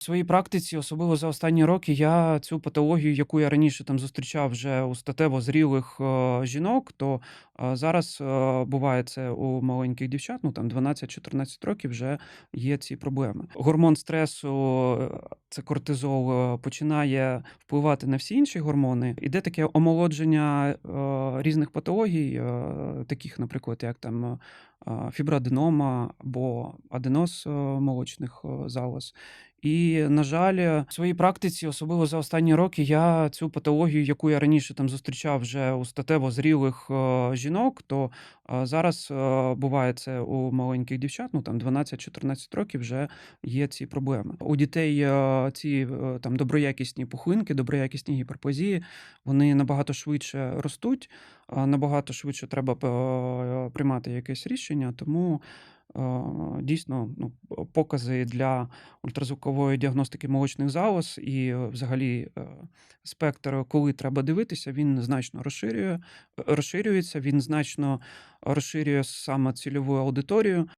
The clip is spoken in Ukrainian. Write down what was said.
В своїй практиці, особливо за останні роки, я цю патологію, яку я раніше там зустрічав вже у статево зрілих е, жінок, то е, зараз е, буває це у маленьких дівчат, ну там 12-14 років вже є ці проблеми. Гормон стресу, е, це кортизол, е, починає впливати на всі інші гормони. Іде таке омолодження е, різних патологій, е, таких, наприклад, як там фіброаденома або аденоз молочних залоз. І, на жаль, в своїй практиці, особливо за останні роки, я цю патологію, яку я раніше там зустрічав вже у статево зрілих жінок, то зараз буває це у маленьких дівчат, ну там 12-14 років вже є ці проблеми. У дітей ці е, там доброякісні пухлинки, доброякісні гіперплазії, вони набагато швидше ростуть, набагато швидше треба е, приймати якесь рішення, тому. Дійсно, ну, покази для ультразвукової діагностики молочних залоз і е, взагалі спектр, коли треба дивитися, він значно розширює, розширюється, він значно розширює саме цільову аудиторію.